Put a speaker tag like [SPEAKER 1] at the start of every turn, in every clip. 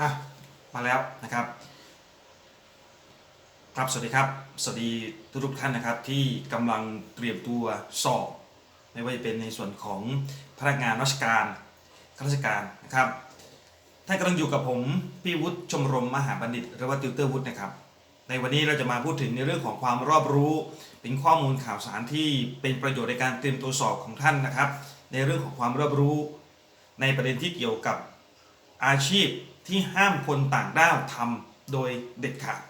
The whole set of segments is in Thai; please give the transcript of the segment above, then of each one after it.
[SPEAKER 1] อะมาแล้วนะครับ ครับสวัสดีครับ สวัสดีทุกทุกท่านนะครับ ที่กำลังเตรียมตัวสอบ ไม่ว่าจะเป็นในส่วนของพนักงานราชการข้าราชการนะครับท่านกำลังอยู่กับผมพี่วุฒิชมรมมหาบัณฑิตหรือว่าติวเตอร์วุฒินะครับ ในวันนี้เราจะมาพูดถึงในเรื่องของความรอบรู้ เป็นข้อมูลข่าวสารที่เป็นประโยชน์ในการเตรียมตัวสอบของท่านนะครับ ในเรื่องของความรอบรู้ ในประเด็นที่เกี่ยวกับอาชีพ ที่ห้ามคนต่างด้าวทำโดยเด็ดขาด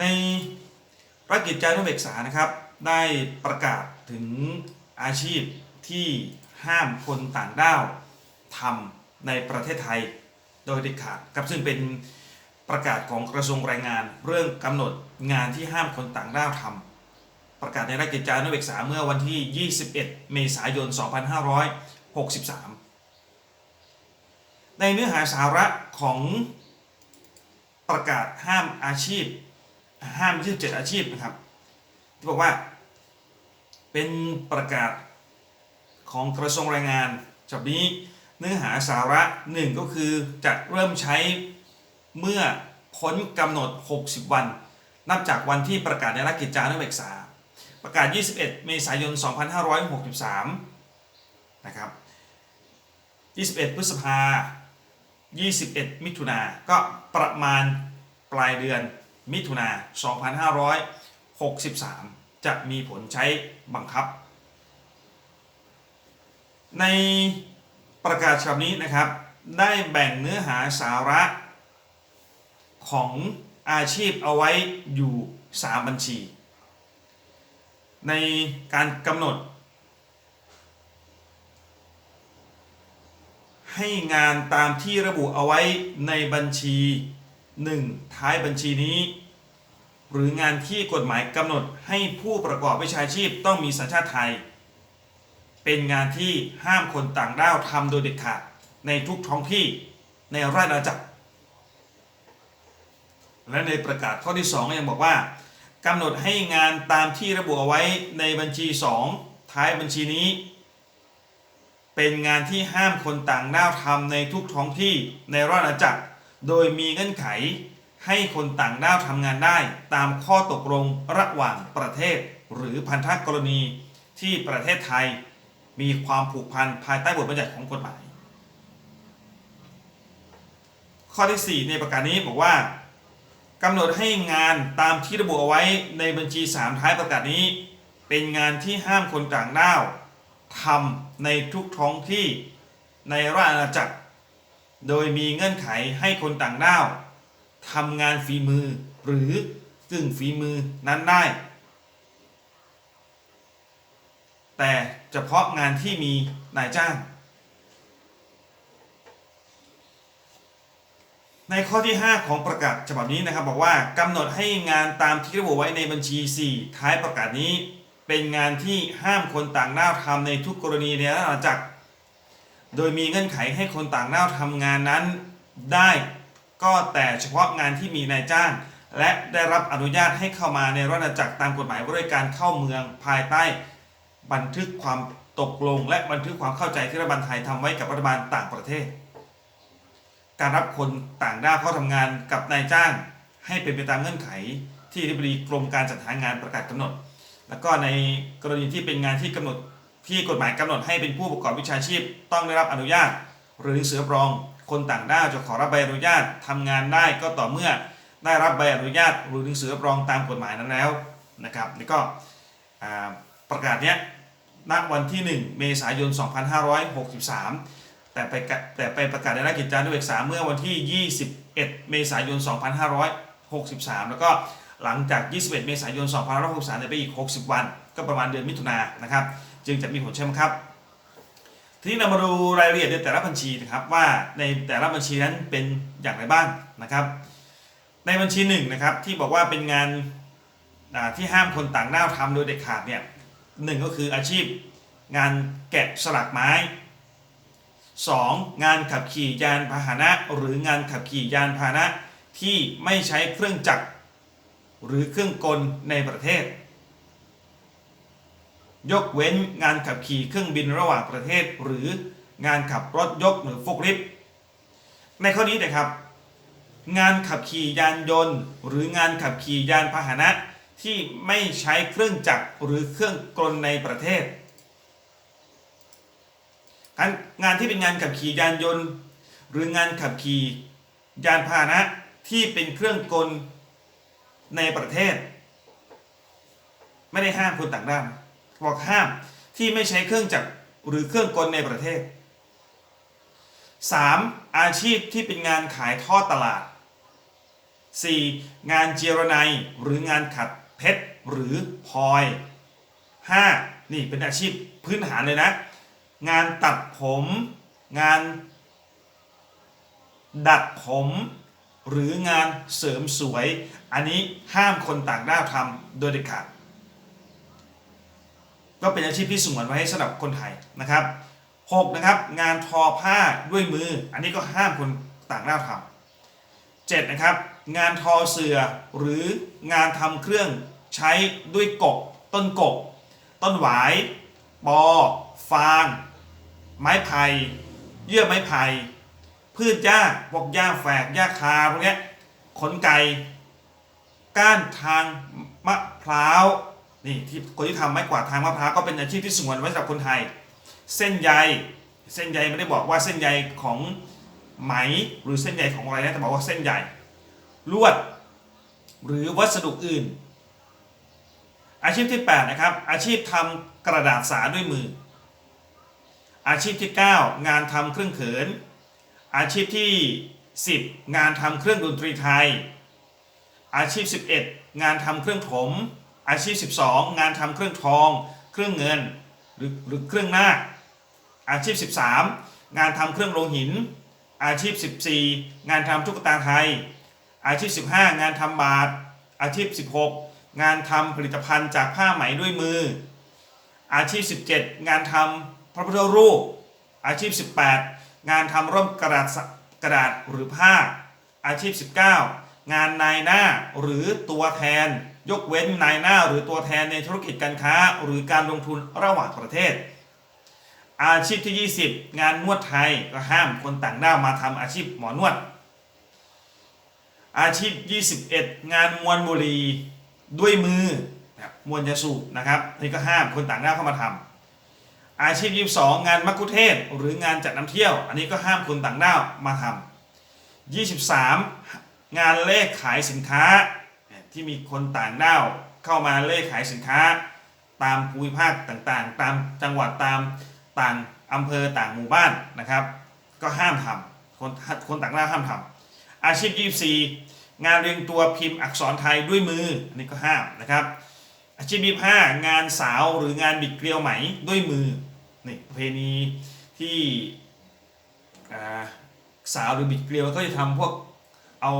[SPEAKER 1] ในราชกิจจานุเบกษานะครับ ได้ประกาศถึงอาชีพที่ห้ามคนต่างด้าวทำในประเทศไทยโดยเด็ดขาดครับซึ่งเป็นประกาศของกระทรวงแรงงาน เรื่องกำหนดงานที่ห้ามคนต่างด้าวทำประกาศในราชกิจจานุเบกษาเมื่อวันที่ 21 เมษายน 2563 ในเนื้อหาสาระของประกาศห้ามอาชีพ ห้าม27อาชีพนะครับ ที่บอกว่าเป็นประกาศของกระทรวงแรงงานฉบับนี้เนื้อหาสาระหนึ่งก็คือจะเริ่มใช้เมื่อพ้นกำหนด 60 วัน นับจากวันที่ประกาศในราชกิจจานุเบกษา ประกาศ 21 เมษายน 2563 นะครับ 21 พฤษภา 21 มิถุนาก็ประมาณปลายเดือนมิถุนา2563 จะมีผลใช้บังคับ ในประกาศฉบับนี้นะครับ ได้แบ่งเนื้อหาสาระของอาชีพเอาไว้อยู่ 3 บัญชี ในการกำหนด ให้งานตามที่ระบุเอาไว้ในบัญชี 1. ท้ายบัญชีนี้ หรืองานที่กฎหมายกำหนดให้ผู้ประกอบวิชาชีพต้องมีสัญชาติไทย เป็นงานที่ห้ามคนต่างด้าวทำโดยเด็ดขาดในทุกท้องที่ในราชอาณาจักร และในประกาศข้อที่ 2 ยังบอกว่ากำหนดให้งานตามที่ระบุเอาไว้ในบัญชี 2 ท้ายบัญชีนี้ เป็นงานที่ห้ามคนต่างด้าวทำในทุกท้องที่ในราชอาณาจักร โดยมีเงื่อนไขให้คนต่างด้าวทำงานได้ ตามข้อตกลงระหว่างประเทศ หรือพันธกรณีที่ประเทศไทย มีความผูกพันภายใต้บทบัญญัติของกฎหมาย ข้อที่ 4 ในประกาศนี้บอกว่ากำหนดให้งานตามที่ระบุเอาไว้ในบัญชี 3 ท้ายประกาศนี้ เป็นงานที่ห้ามคนต่างด้าว ทำในทุกท้องที่ในราชอาณาจักร โดยมีเงื่อนไขให้คนต่างด้าวทำงานฝีมือหรือกึ่งฝีมือนั้นได้ แต่เฉพาะงานที่มีนายจ้าง ในข้อที่ 5 ของประกาศฉบับนี้นะครับ บอกว่ากำหนดให้งานตามที่ระบุไว้ในบัญชี 4 ท้ายประกาศนี้ เป็นงานที่ห้ามคนต่างด้าวทำในทุกกรณีในราชอาณาจักร โดยมีเงื่อนไขให้คนต่างด้าวทำงานนั้นได้ก็แต่เฉพาะงานที่มีนายจ้าง และได้รับอนุญาตให้เข้ามาในราชอาณาจักรตามกฎหมายว่าด้วยการเข้าเมืองภายใต้ บันทึกความตกลง และบันทึกความเข้าใจที่รัฐบาลไทยทำไว้กับรัฐบาลต่างประเทศ การรับคนต่างด้าวเข้าทำงานกับนายจ้าง ให้เป็นไปตามเงื่อนไข ที่อธิบดีกรมการจัดหางานประกาศกำหนด แล้วก็ในกรณีที่เป็นงานที่กำหนดที่กฎหมายกำหนดให้เป็นผู้ประกอบวิชาชีพ ต้องได้รับอนุญาต หรือหนังสือรับรอง คนต่างด้าวจะขอรับใบอนุญาตทำงานได้ก็ต่อเมื่อได้รับใบอนุญาต หรือหนังสือรับรองตามกฎหมายนั้นแล้วนะครับนี่ก็ประกาศเนี้ยณวันที่ 1 เมษายน 2563 แต่ไปแต่ไปประกาศในราชกิจจานุเบกษาเมื่อวันที่ 21 เมษายน 2563 แล้วก็ หลังจาก 21 เมษายน 2563เนี่ยไปอีก 60 วัน ก็ประมาณเดือนมิถุนายนนะครับ จึงจะมีผลใช่ไหมครับ ทีนี้เรามาดูรายละเอียดในแต่ละบัญชีนะครับว่าในแต่ละบัญชีนั้นเป็นอย่างไรบ้างนะครับ ในบัญชีหนึ่งนะครับที่บอกว่าเป็นงานที่ห้ามคนต่างด้าวทำโดยเด็ดขาดเนี่ยหนึ่งก็คืออาชีพงานแกะสลักไม้ 2. งานขับขี่ยานพาหนะ หรืองานขับขี่ยานพาหนะที่ไม่ใช้เครื่องจักร หรือเครื่องกลในประเทศ ยกเว้นงานขับขี่เครื่องบินระหว่างประเทศ หรืองานขับรถยกหรือฟุกลิฟต์ในข้อนี้นะครับ งานขับขี่ยานยนต์ หรืองานขับขี่ยานพาหนะที่ไม่ใช้เครื่องจักรหรือเครื่องกลในประเทศการงานที่เป็นงานขับขี่ยานยนต์ หรืองานขับขี่ยานพาหนะที่เป็นเครื่องกล ในประเทศ ไม่ได้ห้ามคนต่างด้าวบอกห้ามที่ไม่ใช้เครื่องจักรหรือเครื่องกลในประเทศ 3. อาชีพที่เป็นงานขายทอดตลาด 4. งานเจรไนยหรืองานขัดเพชรหรือพลอย 5. นี่เป็นอาชีพพื้นฐานเลยนะ งานตัดผม งาน ดัดผม หรืองานเสริมสวย อันนี้ห้ามคนต่างด้าวทำโดยเด็ดขาดก็เป็นอาชีพที่สงวนไว้ให้สำหรับคนไทยนะครับ 6. นะครับงานทอผ้าด้วยมือ อันนี้ก็ห้ามคนต่างด้าวทำ 7. นะครับงานทอเสือหรืองานทำเครื่องใช้ด้วยกก ต้นกก ต้นหวาย ปอ ฟาง ไม้ไผ่เยื่อไม้ไผ่ พืชหญ้าพวกหญ้าแฝกหญ้าคาพวกนี้ขนไก่ก้านทางมะพร้าวนี่ที่คนที่ทำไม้กวาดทางมะพร้าวก็เป็นอาชีพที่สงวนไว้สำหรับคนไทย เส้นใยเส้นใยไม่ได้บอกว่าเส้นใยของไหมหรือเส้นใยของอะไรนะแต่บอกว่าเส้นใยลวด หรือวัสดุอื่น อาชีพที่ 8 นะครับ อาชีพทำกระดาษสาด้วยมือ อาชีพที่ 9 งานทำเครื่องเขิน อาชีพที่ 10 งานทำเครื่องดนตรีไทย อาชีพ 11 งานทำเครื่องถม อาชีพ 12 งานทำเครื่องทอง เครื่องเงินหรือหรือเครื่องนาอาชีพ 13 งานทำเครื่องโลหิน อาชีพ 14 งานทำตุ๊กตาไทย อาชีพ 15 งานทำบาท อาชีพ 16 งานทำผลิตภัณฑ์จากผ้าไหมด้วยมือ อาชีพ 17 งานทำพระพุทธรูป อาชีพ 18 งานทำร่มกระดาษกระดาษหรือผ้า อาชีพ 19 งานนายหน้าหรือตัวแทน ยกเว้นนายหน้าหรือตัวแทนในธุรกิจการค้า หรือการลงทุนระหว่างประเทศ อาชีพที่ 20 งานนวดไทยก็ห้ามคนต่างด้าวมาทำอาชีพหมอนวด อาชีพ 21 งานมวนบุรีด้วยมือมวนยาสูบนะครับนี่ก็ห้ามคนต่างด้าวเข้ามาทำ อาชีพ22งงานมักคุเทศหรืองานจัดนำเที่ยว อันนี้ก็ห้ามคนต่างด้าวมาทำ23 งานเลขขายสินค้า ที่มีคนต่างด้าวเข้ามาเลขขายสินค้า ตามภูมิภาคต่างๆ ตามจังหวัดตามต่างอำเภอต่างหมู่บ้านนะครับ ก็ห้ามทำคนคนต่างด้าวห้ามทำอาชีพ 24 งานเรียงตัวพิมพ์อักษรไทยด้วยมืออันนี้ก็ห้ามนะครับ อาชีพ25งานสาวหรืองานบิดเกลียวไหมด้วยมือ นี่ประเพณีที่สาวหรือบิดเกลียวก็จะทำพวกเอา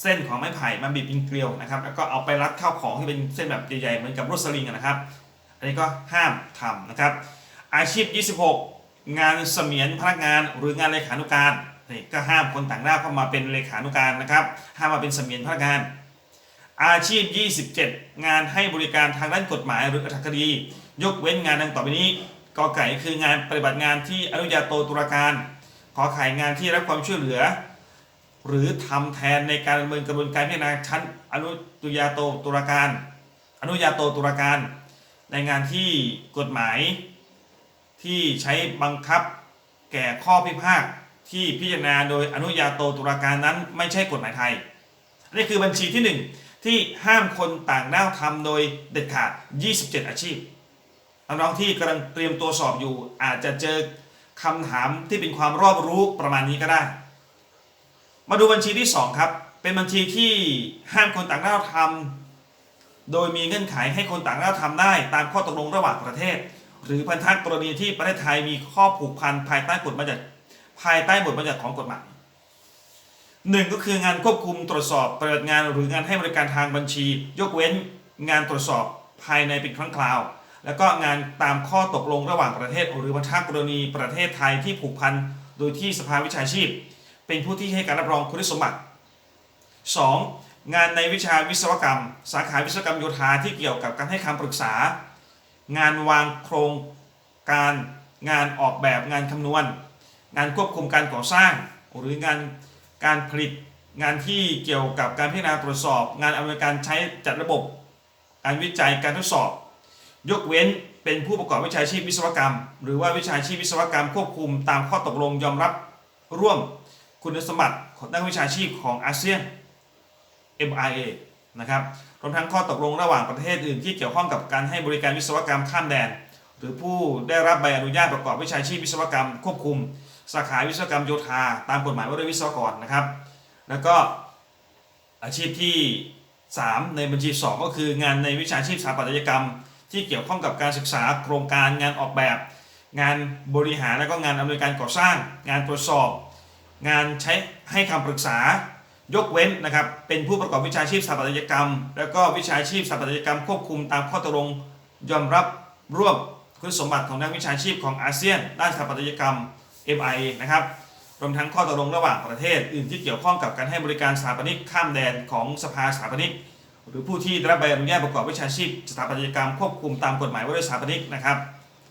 [SPEAKER 1] เส้นของไม้ไผ่มาบิดเป็นเกลียวนะครับ แล้วก็เอาไปรัดเข้าของที่เป็นเส้นแบบใหญ่ๆเหมือนกับรถสลิงนะครับ อันนี้ก็ห้ามทำนะครับ อาชีพ 26 งานเสมียนพนักงานหรืองานเลขานุการนี่ก็ห้ามคนต่างด้าวเข้ามาเป็นเลขานุการนะครับ ห้ามมาเป็นเสมียนพนักงาน อาชีพ 27 งานให้บริการทางด้านกฎหมายหรืออัตคดี ยกเว้นงานดังต่อไปนี้ กอไก่คืองานปฏิบัติงานที่อนุญาโตตุลาการ ขอไข่งานที่รับความช่วยเหลือ หรือทำแทนในการดำเนินกระบวนการพิจารณาชั้นอนุญาโตตุลาการ อนุญาโตตุลาการ ในงานที่กฎหมาย ที่ใช้บังคับแก่ข้อพิพาทที่พิจารณาโดยอนุญาโตตุลาการนั้นไม่ใช่กฎหมายไทยนี่คือบัญชีที่ 1 ที่ห้ามคนต่างด้าวทำโดยเด็ดขาด 27 อาชีพ น้องๆที่กำลังเตรียมตัวสอบอยู่ อาจจะเจอคำถามที่เป็นความรอบรู้ประมาณนี้ก็ได้ มาดูบัญชีที่ 2 ครับ เป็นบัญชีที่ห้ามคนต่างด้าวทำโดยมีเงื่อนไขให้คนต่างด้าวทำได้ ตามข้อตกลงระหว่างประเทศ หรือพันธะกรณีที่ประเทศไทยมีข้อผูกพันภายใต้กฎบัญญัติภายใต้บทบัญญัติของกฎหมายหนึ่งก็คืองานควบคุมตรวจสอบปฏิบัติงานหรืองานให้บริการทางบัญชี ยกเว้นงานตรวจสอบภายในเป็นครั้งคราว แล้วก็งานตามข้อตกลงระหว่างประเทศ หรือพันกรณีประเทศไทยที่ผูกพันโดยที่สภาวิชาชีพ เป็นผู้ที่ให้การรับรองคุณสมบัติ 2. งานในวิชาวิศวกรรม สาขาวิศวกรรมโยธาที่เกี่ยวกับการให้คำปรึกษา งานวางโครงการงานออกแบบงานคำนวณ งานควบคุมการก่อสร้าง หรืองานการผลิต งานที่เกี่ยวกับการพิจารณาตรวจสอบ งานอำนวยการใช้จัดระบบ การวิจัยการทดสอบ ยกเว้นเป็นผู้ประกอบวิชาชีพวิศวกรรม หรือว่าวิชาชีพวิศวกรรมควบคุมตามข้อตกลงยอมรับร่วมคุณสมบัติของนักวิชาชีพของอาเซียน MIA นะครับรวมทั้งข้อตกลงระหว่างประเทศอื่นที่เกี่ยวข้องกับการให้บริการวิศวกรรมข้ามแดน หรือผู้ได้รับใบอนุญาตประกอบวิชาชีพวิศวกรรม ควบคุม สาขาวิศวกรรมโยธา ตามกฎหมายว่าด้วยวิศวกรนะครับ แล้วก็อาชีพที่ 3 ในบัญชี 2 ก็คืองานในวิชาชีพสถาปัตยกรรม ที่เกี่ยวข้องกับการศึกษาโครงการงานออกแบบ งานบริหารและก็งานอำนวยการก่อสร้าง งานตรวจสอบ งานใช้ให้คำปรึกษายกเว้นนะครับเป็นผู้ประกอบวิชาชีพสถาปัตยกรรม แล้วก็วิชาชีพสถาปัตยกรรมควบคุมตามข้อตกลงยอมรับร่วมคุณสมบัติของนักวิชาชีพของอาเซียน ด้านสถาปัตยกรรม MIA นะครับรวมทั้งข้อตกลงระหว่างประเทศ อื่นที่เกี่ยวข้องกับการให้บริการสถาปนิกข้ามแดนของสภาสถาปนิก หรือผู้ที่ได้รับใบอนุญาตประกอบวิชาชีพสถาปัตยกรรมควบคุมตามกฎหมายว่าด้วยสถาปนิกนะครับ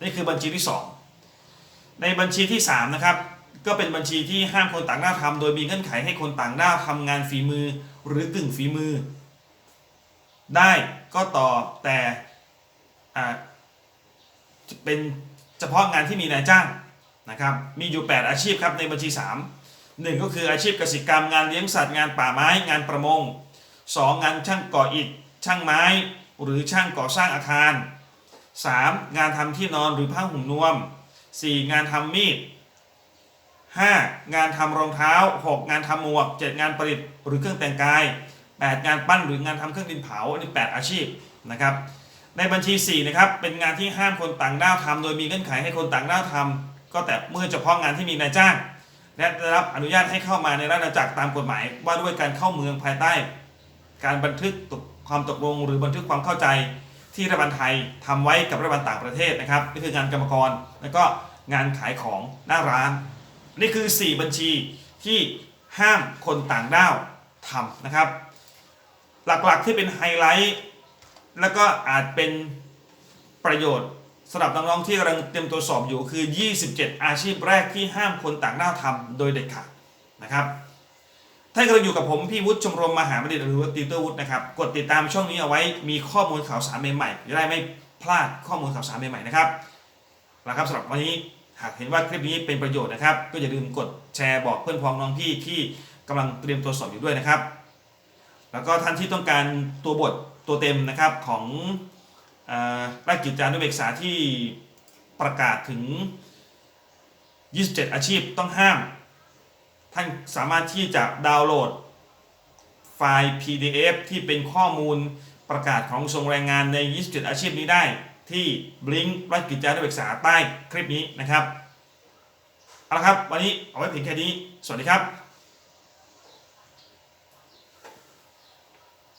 [SPEAKER 1] นี่คือบัญชีที่ 2 ในบัญชีที่3นะครับก็เป็นบัญชีที่ห้ามคนต่างด้าวทำโดยมีเงื่อนไขให้คนต่างด้าวทำงานฝีมือหรือกึ่งฝีมือ ได้ก็ต่อแต่เป็นเฉพาะงานที่มีนายจ้างนะครับมีอยู่ 8 อาชีพครับในบัญชี 3 1 ก็คืออาชีพเกษตรกรรมงานเลี้ยงสัตว์งานป่าไม้งานประมง 2. งานช่างก่ออิฐช่างไม้ หรือช่างก่อสร้างอาคาร 3. งานทำที่นอนหรือผ้าห่มนวม 4. งานทำมีด 5. งานทำรองเท้า 6. งานทำหมวก 7. งานประดิษฐ์หรือเครื่องแต่งกาย 8. งานปั้นหรืองานทำเครื่องดินเผาอันนี้ 8 อาชีพนะครับในบัญชี4นะครับเป็นงานที่ห้ามคนต่างด้าวทำโดยมีเงื่อนไขให้คนต่างด้าวทำก็แต่เมื่อเฉพาะงานที่มีนายจ้าง และได้รับอนุญาตให้เข้ามาในราชอาณาจักรตามกฎหมายว่าด้วยการเข้าเมืองภายใต้ การบันทึกความตกลงหรือบันทึกความเข้าใจที่รัฐบาลไทยทำไว้กับรัฐบาลต่างประเทศนะครับนี่คืองานกรรมกรแล้วก็งานขายของหน้าร้าน นี่คือ 4 บัญชีที่ห้ามคนต่างด้าวทำนะครับ หลักๆที่เป็นไฮไลท์แล้วก็อาจเป็นประโยชน์สำหรับน้องๆที่กำลังเตรียมตัวสอบอยู่คือ 27 อาชีพแรกที่ห้ามคนต่างด้าวทำโดยเด็ดขาดนะครับ ท่านกำลังอยู่กับผมพี่วุฒิชมรมมหาบัณฑิตหรือว่าติวเตอร์วุฒินะครับ กดติดตามช่องนี้เอาไว้มีข้อมูลข่าวสารใหม่ๆจะได้ไม่พลาดข้อมูลข่าวสารใหม่ๆนะครับนะครับสำหรับวันนี้หากเห็นว่าคลิปนี้เป็นประโยชน์นะครับ ก็อย่าลืมกดแชร์บอกเพื่อนพ้องน้องพี่ที่กำลังเตรียมตัวสอบอยู่ด้วยนะครับ แล้วก็ท่านที่ต้องการตัวบทตัวเต็มนะครับของเอ่อราชกิจจานุเบกษาที่ประกาศถึง27 อาชีพต้องห้าม ท่านสามารถที่จะดาวน์โหลดไฟล์ PDF ที่เป็นข้อมูลประกาศของทรงแรงงานใน 27 อาชีพนี้ได้ ที่บลิงก์รัฐกิจจานุเบกษาใต้คลิปนี้นะครับ เอาละครับ วันนี้เอาไว้เพียงแค่นี้ สวัสดีครับ